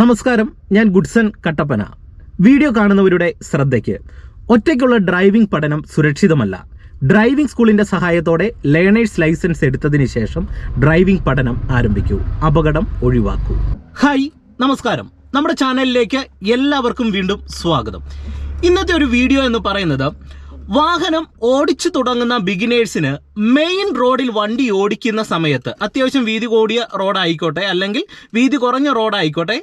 നമസ്കാരം ഞാൻ Goodson Kattappana. Video കാണുന്നവരുടെ ശ്രദ്ധയ്ക്ക്. ഒറ്റയ്ക്കുള്ള ഡ്രൈവിംഗ് പഠനം സുരക്ഷിതമല്ല. ഡ്രൈവിംഗ് സ്കൂളിന്റെ സഹായത്തോടെ ലേണേഴ്സ് ലൈസൻസ് എടുത്തതിന് ശേഷം ഡ്രൈവിംഗ് പഠനം ആരംഭിക്കൂ. അപകടം ഒഴിവാക്കൂ. ഹായ് നമസ്കാരം. നമ്മുടെ ചാനലിലേക്ക് എല്ലാവർക്കും വീണ്ടും സ്വാഗതം. ഇന്നത്തെ ഒരു വീഡിയോ എന്ന് പറയുന്നത് വാഹനം ഓടിച്ചു തുടങ്ങുന്ന ബിഗിനേഴ്സിന് മെയിൻ റോഡിൽ വണ്ടി ഓടിക്കുന്ന സമയത്ത് അത്യാവശ്യം വീതി കൂടിയ റോഡായിക്കോട്ടെ അല്ലെങ്കിൽ വീതി കുറഞ്ഞ റോഡായിക്കോട്ടെ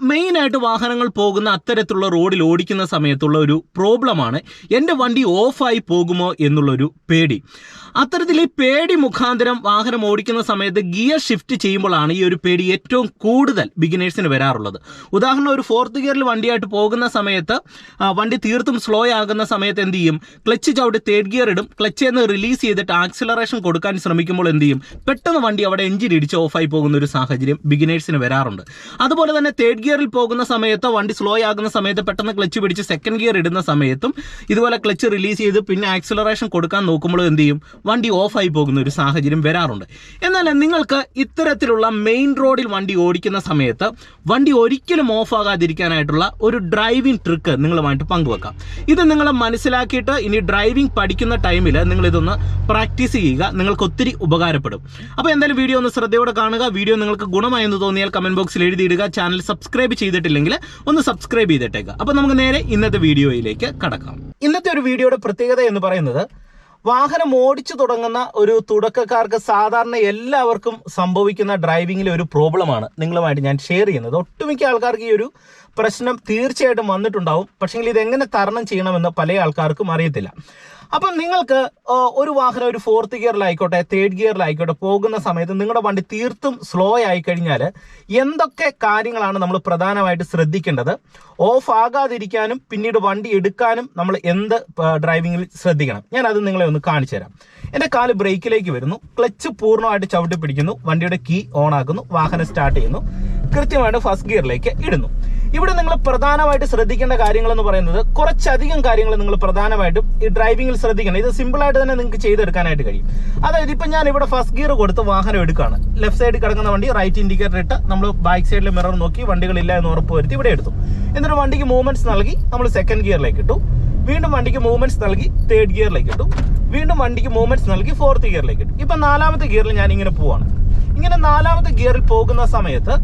മെയിനായിട്ട് വാഹനങ്ങൾ പോകുന്ന അത്തരത്തിലുള്ള റോഡിൽ ഓടിക്കുന്ന സമയത്തുള്ള ഒരു പ്രോബ്ലമാണ്. എന്റെ വണ്ടി ഓഫായി പോകുമോ എന്നുള്ളൊരു പേടി. അത്തരത്തിൽ ഈ പേടി മുഖാന്തരം വാഹനം ഓടിക്കുന്ന സമയത്ത് ഗിയർ ഷിഫ്റ്റ് ചെയ്യുമ്പോഴാണ് ഈ ഒരു പേടി ഏറ്റവും കൂടുതൽ ബിഗിനേഴ്സിന് വരാറുള്ളത്. ഉദാഹരണം ഒരു ഫോർത്ത് ഗിയറിൽ വണ്ടിയായിട്ട് പോകുന്ന സമയത്ത് വണ്ടി തീർത്തും സ്ലോ ആകുന്ന സമയത്ത് എന്ത് ചെയ്യും? ക്ലച്ച് ചവിട്ടി തേർഡ് ഗിയർ ഇടും. ക്ലച്ച് നിന്ന് റിലീസ് ചെയ്തിട്ട് ആക്സിലറേഷൻ കൊടുക്കാൻ ശ്രമിക്കുമ്പോൾ എന്ത് ചെയ്യും? പെട്ടെന്ന് വണ്ടി അവിടെ എഞ്ചിൻ ഇടിച്ച് ഓഫായി പോകുന്ന ഒരു സാഹചര്യം ബിഗിനേഴ്സിന് വരാറുണ്ട്. അതുപോലെ തന്നെ തേർഡ് ഗിയറിൽ പോകുന്ന സമയത്തോ വണ്ടി സ്ലോ ആകുന്ന സമയത്ത് പെട്ടെന്ന് ക്ലച്ച് പിടിച്ച് സെക്കൻഡ് ഗിയർ ഇടുന്ന സമയത്തും ഇതുപോലെ ക്ലച്ച് റിലീസ് ചെയ്ത് പിന്നെ ആക്സിലറേഷൻ കൊടുക്കാൻ നോക്കുമ്പോൾ എന്ത് ചെയ്യും? വണ്ടി ഓഫായി പോകുന്ന ഒരു സാഹചര്യം വരാറുണ്ട്. എന്നാൽ നിങ്ങൾക്ക് ഇത്തരത്തിലുള്ള മെയിൻ റോഡിൽ വണ്ടി ഓടിക്കുന്ന സമയത്ത് വണ്ടി ഒരിക്കലും ഓഫ് ആകാതിരിക്കാനായിട്ടുള്ള ഒരു ഡ്രൈവിംഗ് ട്രിക്ക് നിങ്ങളുമായിട്ട് പങ്കുവെക്കാം. ഇത് നിങ്ങൾ മനസ്സിലാക്കിയിട്ട് ഇനി ഡ്രൈവിംഗ് പഠിക്കുന്ന ടൈമിൽ നിങ്ങൾ ഇതൊന്ന് പ്രാക്ടീസ് ചെയ്യുക. നിങ്ങൾക്ക് ഒത്തിരി ഉപകാരപ്പെടും. അപ്പോൾ എന്തായാലും വീഡിയോ ഒന്ന് ശ്രദ്ധയോടെ കാണുക. വീഡിയോ നിങ്ങൾക്ക് ഗുണമായി എന്ന് തോന്നിയാൽ കമന്റ് ബോക്സിൽ എഴുതിയിടുക. ചാനൽ സബ്സ്ക്രൈബ് ചെയ്തിട്ടില്ലെങ്കിൽ ഒന്ന് സബ്സ്ക്രൈബ് ചെയ്തിട്ടേക്കുക അപ്പോൾ നമുക്ക് നേരെ ഇന്നത്തെ വീഡിയോയിലേക്ക് കടക്കാം. ഇന്നത്തെ ഒരു വീഡിയോയുടെ പ്രത്യേകത എന്ന് പറയുന്നത് വാഹനം ഓടിച്ചു തുടങ്ങുന്ന ഒരു തുടക്കക്കാർക്ക് സാധാരണ എല്ലാവർക്കും സംഭവിക്കുന്ന ഡ്രൈവിങ്ങിലെ ഒരു പ്രോബ്ലമാണ് നിങ്ങളുമായിട്ട് ഞാൻ ഷെയർ ചെയ്യുന്നത്. ഒട്ടുമിക്ക ആൾക്കാർക്ക് ഈ ഒരു പ്രശ്നം തീർച്ചയായിട്ടും വന്നിട്ടുണ്ടാവും. പക്ഷേങ്കിൽ ഇത് എങ്ങനെ തരണം ചെയ്യണമെന്ന് പല ആൾക്കാർക്കും അറിയത്തില്ല. അപ്പം നിങ്ങൾക്ക് ഒരു വാഹനം ഒരു ഫോർത്ത് ഗിയറിലായിക്കോട്ടെ തേർഡ് ഗിയറിലായിക്കോട്ടെ പോകുന്ന സമയത്ത് നിങ്ങളുടെ വണ്ടി തീർത്തും സ്ലോ ആയി കഴിഞ്ഞാൽ എന്തൊക്കെ കാര്യങ്ങളാണ് നമ്മൾ പ്രധാനമായിട്ട് ശ്രദ്ധിക്കേണ്ടത്? ഓഫ് ആകാതിരിക്കാനും പിന്നീട് വണ്ടി എടുക്കാനും നമ്മൾ എന്ത് ഡ്രൈവിങ്ങിൽ ശ്രദ്ധിക്കണം. ഞാൻ അത് നിങ്ങളെ ഒന്ന് കാണിച്ചു തരാം. എന്റെ കാൽ ബ്രേക്കിലേക്ക് വരുന്നു. ക്ലച്ച് പൂർണമായിട്ട് ചവിട്ടി പിടിക്കുന്നു വണ്ടിയുടെ കീ ഓൺ ആക്കുന്നു. വാഹനം സ്റ്റാർട്ട് ചെയ്യുന്നു. കൃത്യമായിട്ട് ഫസ്റ്റ് ഗിയറിലേക്ക് ഇടുന്നു. ഇവിടെ നിങ്ങൾ പ്രധാനമായിട്ട് ശ്രദ്ധിക്കേണ്ട കാര്യങ്ങൾ എന്ന് പറയുന്നത് കുറച്ചധികം കാര്യങ്ങൾ നിങ്ങൾ പ്രധാനമായിട്ടും ഈ ഡ്രൈവിംഗിൽ ശ്രദ്ധിക്കണം. ഇത് സിമ്പിൾ ആയിട്ട് തന്നെ നിങ്ങൾക്ക് ചെയ്തെടുക്കാനായിട്ട് കഴിയും. അതായത് ഇപ്പം ഞാൻ ഇവിടെ ഫസ്റ്റ് ഗിയർ കൊടുത്ത് വാഹനം എടുക്കുകയാണ്. ലെഫ്റ്റ് സൈഡിൽ കിടക്കുന്ന വണ്ടി റൈറ്റ് ഇൻഡിക്കേറ്റർ ഇട്ട് നമ്മൾ ബാക്ക് സൈഡിലെ മിറർ നോക്കി വണ്ടികളില്ല എന്ന് ഉറപ്പുവരുത്തി ഇവിടെ എടുത്തു. എന്നിട്ട് വണ്ടിക്ക് മൂവ്മെന്റ്സ് നൽകി നമ്മൾ സെക്കൻഡ് ഗിയറിലേക്ക് ഇട്ടു. വീണ്ടും വണ്ടിക്ക് മൂവ്മെന്റ്സ് നൽകി തേർഡ് ഗിയറിലേക്ക് ഇട്ടു. വീണ്ടും വണ്ടിക്ക് മൂവ്മെന്റ്സ് നൽകി ഫോർത്ത് ഗിയറിലേക്ക് ഇട്ടു. ഇപ്പം നാലാമത്തെ ഗിയറിൽ ഞാൻ ഇങ്ങനെ പോവാണ്. ഇങ്ങനെ നാലാമത്തെ ഗിയറിൽ പോകുന്ന സമയത്ത്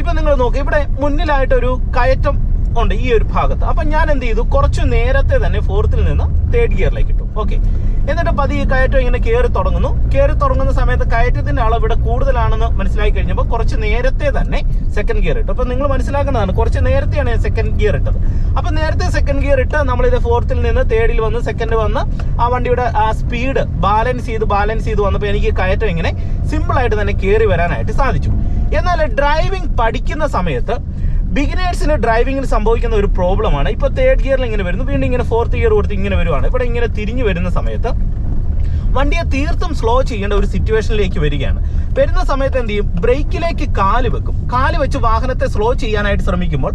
ഇപ്പൊ നിങ്ങൾ നോക്കുക ഇവിടെ മുന്നിലായിട്ട് ഒരു കയറ്റം ഉണ്ട് ഈ ഒരു ഭാഗത്ത്. അപ്പൊ ഞാൻ എന്ത് ചെയ്തു? കുറച്ച് നേരത്തെ തന്നെ ഫോർത്തിൽ നിന്ന് തേർഡ് ഗിയറിലേക്ക് ഇട്ടു. ഓക്കെ എന്നിട്ട് പതി ഈ കയറ്റം ഇങ്ങനെ കയറി തുടങ്ങുന്നു. കയറി തുടങ്ങുന്ന സമയത്ത് കയറ്റത്തിന്റെ അളവ് ഇവിടെ കൂടുതലാണെന്ന് മനസ്സിലാക്കി കഴിഞ്ഞപ്പോൾ കുറച്ച് നേരത്തെ തന്നെ സെക്കൻഡ് ഗിയർ ഇട്ടു. അപ്പൊ നിങ്ങൾ മനസ്സിലാക്കുന്നതാണ് കുറച്ച് നേരത്തെയാണ് ഞാൻ സെക്കൻഡ് ഗിയർ ഇട്ടത്. അപ്പൊ നേരത്തെ സെക്കൻഡ് ഗിയർ ഇട്ട് നമ്മൾ ഇത് ഫോർത്തിൽ നിന്ന് തേർഡിൽ വന്ന് സെക്കൻഡ് വന്ന് ആ വണ്ടിയുടെ ആ സ്പീഡ് ബാലൻസ് ചെയ്ത് ബാലൻസ് ചെയ്ത് വന്നപ്പോൾ എനിക്ക് കയറ്റം ഇങ്ങനെ സിമ്പിൾ ആയിട്ട് തന്നെ കയറി വരാനായിട്ട് സാധിച്ചു. എന്നാൽ ഡ്രൈവിംഗ് പഠിക്കുന്ന സമയത്ത് ബിഗിനേഴ്സിന് ഡ്രൈവിംഗിൽ സംഭവിക്കുന്ന ഒരു പ്രോബ്ലമാണ്. ഇപ്പോൾ തേർഡ് ഗിയറിൽ ഇങ്ങനെ വരുന്നു വീണ്ടും ഇങ്ങനെ ഫോർത്ത് ഗിയർ കൊടുത്ത് ഇങ്ങനെ വരുവാണ്. ഇവിടെ ഇങ്ങനെ തിരിഞ്ഞു വരുന്ന സമയത്ത് വണ്ടിയെ തീർത്തും സ്ലോ ചെയ്യേണ്ട ഒരു സിറ്റുവേഷനിലേക്ക് വരികയാണ്. വരുന്ന സമയത്ത് എന്ത് ചെയ്യും? ബ്രേക്കിലേക്ക് കാൽ വെക്കും. കാൽ വെച്ച് വാഹനത്തെ സ്ലോ ചെയ്യാനായിട്ട് ശ്രമിക്കുമ്പോൾ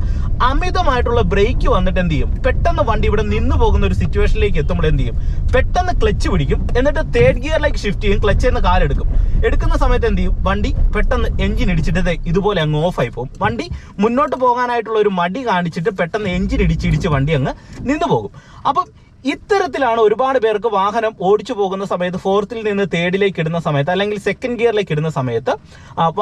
അമിതമായിട്ടുള്ള ബ്രേക്ക് വന്നിട്ട് എന്ത് ചെയ്യും? പെട്ടെന്ന് വണ്ടി ഇവിടെ നിന്ന് പോകുന്ന ഒരു സിറ്റുവേഷനിലേക്ക് എത്തുമ്പോൾ എന്ത് ചെയ്യും? പെട്ടെന്ന് ക്ലച്ച് പിടിക്കും. എന്നിട്ട് തേർഡ് ഗിയറിലേക്ക് ഷിഫ്റ്റ് ചെയ്യും. ക്ലച്ച് നിന്ന് കാലെടുക്കും എടുക്കുന്ന സമയത്ത് എന്ത് ചെയ്യും? വണ്ടി പെട്ടെന്ന് എഞ്ചിൻ ഇടിച്ചിട്ട് ഇതുപോലെ അങ്ങ് ഓഫ് ആയി പോകും. വണ്ടി മുന്നോട്ട് പോകാനായിട്ടുള്ള ഒരു മടി കാണിച്ചിട്ട് പെട്ടെന്ന് എഞ്ചിൻ ഇടിച്ചിടിച്ച് വണ്ടി അങ്ങ് നിന്ന് പോകും. അപ്പം ഇത്തരത്തിലാണ് ഒരുപാട് പേർക്ക് വാഹനം ഓടിച്ചു പോകുന്ന സമയത്ത് ഫോർത്തിൽ നിന്ന് തേർഡിലേക്ക് ഇടുന്ന സമയത്ത് അല്ലെങ്കിൽ സെക്കൻഡ് ഗിയറിലേക്ക് ഇടുന്ന സമയത്ത്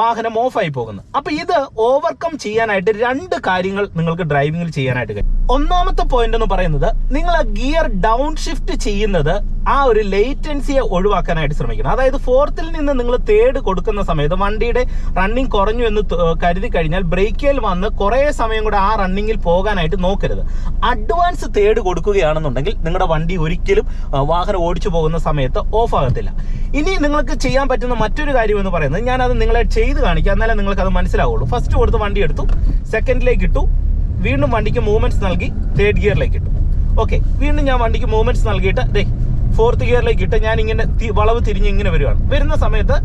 വാഹനം ഓഫായി പോകുന്നത്. അപ്പൊ ഇത് ഓവർകം ചെയ്യാനായിട്ട് രണ്ട് കാര്യങ്ങൾ നിങ്ങൾക്ക് ഡ്രൈവിംഗിൽ ചെയ്യാനായിട്ട് കഴിയും. ഒന്നാമത്തെ പോയിന്റ് എന്ന് പറയുന്നത് നിങ്ങൾ ആ ഗിയർ ഡൗൺ ഷിഫ്റ്റ് ചെയ്യുന്നത് ആ ഒരു ലേറ്റൻസിയെ ഒഴിവാക്കാനായിട്ട് ശ്രമിക്കണം. അതായത് ഫോർത്തിൽ നിന്ന് നിങ്ങൾ തേർഡ് കൊടുക്കുന്ന സമയത്ത് വണ്ടിയുടെ റണ്ണിങ് കുറഞ്ഞു എന്ന് കരുതി കഴിഞ്ഞാൽ ബ്രേക്കിൽ വന്ന് കുറേ സമയം കൂടെ ആ റണ്ണിങ്ങിൽ പോകാനായിട്ട് നോക്കരുത്. അഡ്വാൻസ് തേർഡ് കൊടുക്കുകയാണെന്നുണ്ടെങ്കിൽ നിങ്ങളുടെ വണ്ടി ഒരിക്കലും വാഹനം ഓടിച്ചു പോകുന്ന സമയത്ത് ഓഫ് ആകത്തില്ല. ഇനി നിങ്ങൾക്ക് ചെയ്യാൻ പറ്റുന്ന മറ്റൊരു കാര്യം എന്ന് പറയുന്നത് ഞാനത് നിങ്ങളെ ചെയ്ത് കാണിക്കാം. എന്നാലേ നിങ്ങൾക്ക് അത് മനസ്സിലാവുള്ളൂ. ഫസ്റ്റ് കൊടുത്ത് വണ്ടി എടുത്തു. സെക്കൻഡിലേക്ക് ഇട്ടു. വീണ്ടും വണ്ടിക്ക് മൂവ്മെന്റ്സ് നൽകി. തേർഡ് ഗിയറിലേക്ക് ഇട്ടു. ഓക്കെ വീണ്ടും ഞാൻ വണ്ടിക്ക് മൂവ്മെന്റ്സ് നൽകിയിട്ട് ദേ ഫോർത്ത് ഗിയറിലേക്ക് ഇട്ട് ഞാൻ ഇങ്ങനെ വളവ് തിരിഞ്ഞ് ഇങ്ങനെ വരുവാണ്. വരുന്ന സമയത്ത്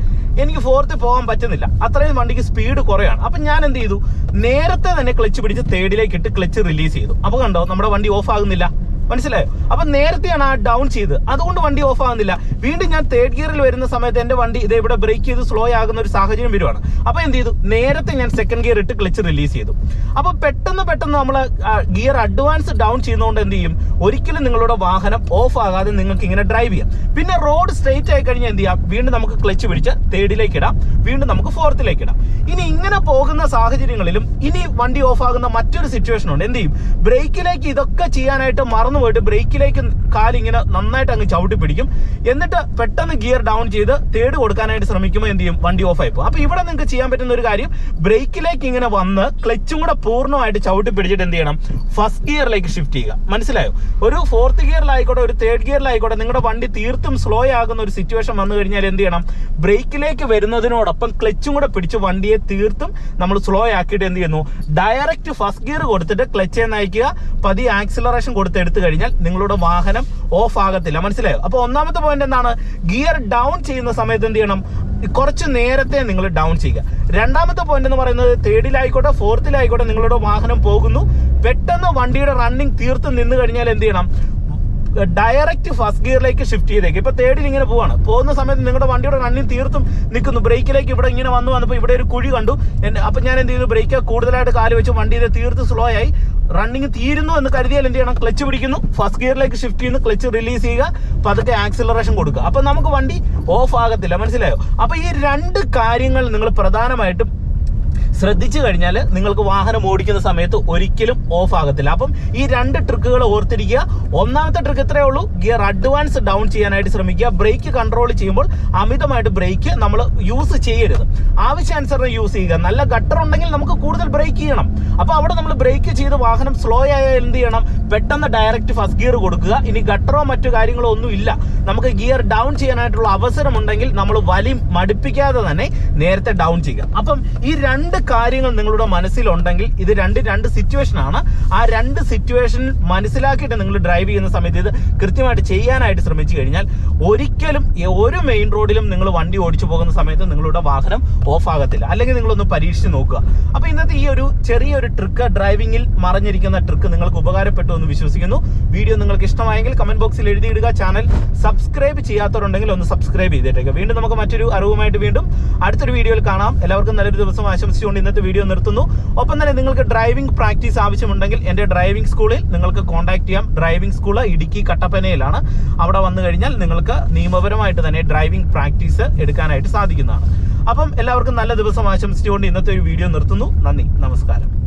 എനിക്ക് ഫോർത്ത് പോകാൻ പറ്റുന്നില്ല. അത്രയും വണ്ടിക്ക് സ്പീഡ് കുറയാണ്. അപ്പൊ ഞാൻ എന്ത് ചെയ്തു? നേരത്തെ തന്നെ ക്ലച്ച് പിടിച്ച് തേർഡിലേക്ക് ഇട്ട് ക്ലച്ച് റിലീസ് ചെയ്തു. അപ്പോൾ കണ്ടോ നമ്മുടെ വണ്ടി ഓഫ് ആകുന്നില്ല. മനസ്സിലായോ? അപ്പൊ നേരത്തെയാണ് ആ ഡൗൺ ചെയ്ത്. അതുകൊണ്ട് വണ്ടി ഓഫ് ആകുന്നില്ല വീണ്ടും ഞാൻ തേർഡ് ഗിയറിൽ വരുന്ന സമയത്ത് എന്റെ വണ്ടി ഇത് ഇവിടെ ബ്രേക്ക് ചെയ്ത് സ്ലോ ആകുന്ന ഒരു സാഹചര്യം വരുവാണ്. അപ്പൊ എന്ത് ചെയ്തു? നേരത്തെ ഞാൻ സെക്കൻഡ് ഗിയർ ഇട്ട് ക്ലച്ച് റിലീസ് ചെയ്തു. അപ്പൊ പെട്ടെന്ന് പെട്ടെന്ന് നമ്മൾ ഗിയർ അഡ്വാൻസ് ഡൗൺ ചെയ്യുന്നതുകൊണ്ട് എന്ത് ചെയ്യും? ഒരിക്കലും നിങ്ങളുടെ വാഹനം ഓഫ് ആകാതെ നിങ്ങൾക്ക് ഇങ്ങനെ ഡ്രൈവ് ചെയ്യാം. പിന്നെ റോഡ് സ്ട്രെയിറ്റ് ആയി കഴിഞ്ഞാൽ എന്ത് ചെയ്യാം? വീണ്ടും നമുക്ക് ക്ലച്ച് പിടിച്ച് തേർഡിലേക്ക് ഇടാം. വീണ്ടും നമുക്ക് ഫോർത്തിലേക്ക് ഇടാം. ഇനി ഇങ്ങനെ പോകുന്ന സാഹചര്യങ്ങളിലും ഇനി വണ്ടി ഓഫ് ആകുന്ന മറ്റൊരു സിറ്റുവേഷൻ ഉണ്ട്. എന്ത് ചെയ്യും? ബ്രേക്കിലേക്ക് ഇതൊക്കെ ചെയ്യാനായിട്ട് മറന്നുപോയിട്ട് ബ്രേക്കിലേക്ക് കാലിങ്ങനെ നന്നായിട്ട് അങ്ങ് ചവിട്ടി പിടിക്കും. എന്നിട്ട് പെട്ടെന്ന് ഗിയർ ഡൗൺ ചെയ്ത് തേട് കൊടുക്കാനായിട്ട് ശ്രമിക്കുമ്പോൾ എന്ത് ചെയ്യും? വണ്ടി ഓഫ് പോകും. അപ്പൊ ഇവിടെ നിങ്ങൾക്ക് ചെയ്യാൻ പറ്റുന്ന ഒരു കാര്യം ബ്രേക്കിലേക്ക് ഇങ്ങനെ വന്ന് ക്ലച്ചും കൂടെ പൂർണമായിട്ട് ചവിട്ടി പിടിച്ചിട്ട് എന്ത് ചെയ്യണം? ഫസ്റ്റ് ഗിയറിലേക്ക് ഷിഫ്റ്റ് ചെയ്യുക. മനസ്സിലായോ? ഒരു ഫോർത്ത് ഗിയറിലായിക്കോട്ടെ ഒരു തേർഡ് ഗിയറിലായിക്കോട്ടെ നിങ്ങളുടെ വണ്ടി തീർത്തും സ്ലോ ആകുന്ന ഒരു സിറ്റുവേഷൻ വന്നു കഴിഞ്ഞാൽ എന്ത് ചെയ്യണം? ബ്രേക്കിലേക്ക് വരുന്നതിനോടൊപ്പം ക്ലച്ചും കൂടെ പിടിച്ച് വണ്ടിയെ തീർത്തും നമ്മൾ സ്ലോ ആക്കിയിട്ട് എന്ത് ചെയ്യുന്നു? ഡയറക്റ്റ് ഫസ്റ്റ് ഗിയർ കൊടുത്തിട്ട് ക്ലച്ച് നയിക്കുക പതി ആക്സിലറേഷൻ കൊടുത്ത് എടുത്തു കഴിഞ്ഞാൽ നിങ്ങളുടെ വാഹനം ഓഫ് ആകത്തില്ല. മനസ്സിലായോ? അപ്പോൾ ഒന്നാമത്തെ പോയിന്റ് എന്താണ്? ഗിയർ ഡൗൺ ചെയ്യുന്ന സമയത്ത് എന്ത് ചെയ്യണം? കുറച്ച് നേരത്തെ നിങ്ങൾ ഡൗൺ ചെയ്യുക. രണ്ടാമത്തെ പോയിന്റ് എന്ന് പറയുന്നത് തേർഡിലായിക്കോട്ടെ ഫോർത്തിലായിക്കോട്ടെ നിങ്ങളുടെ വാഹനം പോകുന്നു. പെട്ടെന്ന് വണ്ടിയുടെ റണ്ണിങ് തീർത്ത് നിന്ന് കഴിഞ്ഞാൽ എന്ത് ചെയ്യണം? ഡയറക്റ്റ് ഫസ്റ്റ് ഗിയറിലേക്ക് ഷിഫ്റ്റ് ചെയ്തേക്ക്. ഇപ്പൊ തേർഡിൽ ഇങ്ങനെ പോവാണ്. പോകുന്ന സമയത്ത് നിങ്ങളുടെ വണ്ടിയുടെ റണ്ണിങ് തീർത്തും നിൽക്കുന്നു. ബ്രേക്കിലേക്ക് ഇവിടെ ഇങ്ങനെ വന്നു. വന്നപ്പോൾ ഇവിടെ ഒരു കുഴി കണ്ടു. അപ്പൊ ഞാൻ എന്ത് ചെയ്തു? ബ്രേക്ക് കൂടുതലായിട്ട് കാൽ വെച്ച് വണ്ടിയിൽ തീർത്ത് സ്ലോ ആയി. റണ്ണിങ് തീരുന്നു എന്ന് കരുതിയാൽ എന്ത് ചെയ്യണം? ക്ലച്ച് പിടിക്കുന്നു. ഫസ്റ്റ് ഗിയറിലേക്ക് ഷിഫ്റ്റ് ചെയ്യുന്നു. ക്ലച്ച് റിലീസ് ചെയ്യുക. പതുക്കെ ആക്സിലറേഷൻ കൊടുക്കുക. അപ്പൊ നമുക്ക് വണ്ടി ഓഫ് ആകത്തില്ല. മനസ്സിലായോ? അപ്പൊ ഈ രണ്ട് കാര്യങ്ങൾ നിങ്ങൾ പ്രധാനമായിട്ടും ശ്രദ്ധിച്ചു കഴിഞ്ഞാൽ നിങ്ങൾക്ക് വാഹനം ഓടിക്കുന്ന സമയത്ത് ഒരിക്കലും ഓഫ് ആകത്തില്ല. അപ്പം ഈ രണ്ട് ട്രിക്കുകൾ ഓർത്തിരിക്കുക. ഒന്നാമത്തെ ട്രിക്ക് ഇത്രയേ ഉള്ളൂ? ഗിയർ അഡ്വാൻസ് ഡൗൺ ചെയ്യാനായിട്ട് ശ്രമിക്കുക. ബ്രേക്ക് കൺട്രോൾ ചെയ്യുമ്പോൾ അമിതമായിട്ട് ബ്രേക്ക് നമ്മൾ യൂസ് ചെയ്യരുത്. ആവശ്യാനുസരണം യൂസ് ചെയ്യുക. നല്ല ഗട്ടർ ഉണ്ടെങ്കിൽ നമുക്ക് കൂടുതൽ ബ്രേക്ക് ചെയ്യണം. അപ്പോൾ അവിടെ നമ്മൾ ബ്രേക്ക് ചെയ്ത് വാഹനം സ്ലോ ആയാൽ എന്ത് ചെയ്യണം? പെട്ടെന്ന് ഡയറക്റ്റ് ഫസ്റ്റ് ഗിയർ കൊടുക്കുക. ഇനി ഗട്ടറോ മറ്റു കാര്യങ്ങളോ ഒന്നും ഇല്ല. നമുക്ക് ഗിയർ ഡൗൺ ചെയ്യാനായിട്ടുള്ള അവസരമുണ്ടെങ്കിൽ നമ്മൾ വലി മടുപ്പിക്കാതെ തന്നെ നേരത്തെ ഡൗൺ ചെയ്യുക. അപ്പം ഈ രണ്ട് കാര്യങ്ങൾ നിങ്ങളുടെ മനസ്സിലുണ്ടെങ്കിൽ ഇത് രണ്ട് രണ്ട് സിറ്റുവേഷൻ ആണ്. ആ രണ്ട് സിറ്റുവേഷൻ മനസ്സിലാക്കിയിട്ട് നിങ്ങൾ ഡ്രൈവ് ചെയ്യുന്ന സമയത്ത് ഇത് കൃത്യമായിട്ട് ചെയ്യാനായിട്ട് ശ്രമിച്ചു കഴിഞ്ഞാൽ ഒരിക്കലും ഒരു മെയിൻ റോഡിലും നിങ്ങൾ വണ്ടി ഓടിച്ചു പോകുന്ന സമയത്ത് നിങ്ങളുടെ വാഹനം ഓഫ് ആകത്തില്ല. അല്ലെങ്കിൽ നിങ്ങളൊന്ന് പരീക്ഷിച്ച് നോക്കുക. അപ്പൊ ഇന്നത്തെ ഈ ഒരു ചെറിയൊരു ട്രിക്ക് ഡ്രൈവിംഗിൽ മറിഞ്ഞിരിക്കുന്ന ട്രിക്ക് നിങ്ങൾക്ക് ഉപകാരപ്പെട്ടു എന്ന് വിശ്വസിക്കുന്നു. വീഡിയോ നിങ്ങൾക്ക് ഇഷ്ടമായെങ്കിൽ കമന്റ് ബോക്സിൽ എഴുതിയിടുക. ചാനൽ സബ്സ്ക്രൈബ് ചെയ്യാത്തവരുണ്ടെങ്കിൽ ഒന്ന് സബ്സ്ക്രൈബ് ചെയ്തേക്കുക വീണ്ടും നമുക്ക് മറ്റൊരു അറിവുമായിട്ട് വീണ്ടും അടുത്തൊരു വീഡിയോയിൽ കാണാം. എല്ലാവർക്കും നല്ലൊരു ദിവസം ആശംസിച്ചുകൊണ്ട് ഇന്നത്തെ വീഡിയോ നിർത്തുന്നു. ഒപ്പം തന്നെ നിങ്ങൾക്ക് ഡ്രൈവിംഗ് പ്രാക്ടീസ് ആവശ്യമുണ്ടെങ്കിൽ എന്റെ ഡ്രൈവിംഗ് സ്കൂളിൽ നിങ്ങൾക്ക് കോൺടാക്ട് ചെയ്യാം. ഡ്രൈവിംഗ് സ്കൂൾ ഇടുക്കി കട്ടപ്പനയിലാണ്. അവിടെ വന്നു കഴിഞ്ഞാൽ നിങ്ങൾക്ക് നിയമപരമായിട്ട് തന്നെ ഡ്രൈവിംഗ് പ്രാക്ടീസ് എടുക്കാനായിട്ട് സാധിക്കുന്നതാണ്. അപ്പം എല്ലാവർക്കും നല്ല ദിവസം ആശംസിച്ചുകൊണ്ട് ഇന്നത്തെ ഒരു വീഡിയോ നിർത്തുന്നു. നന്ദി. നമസ്കാരം.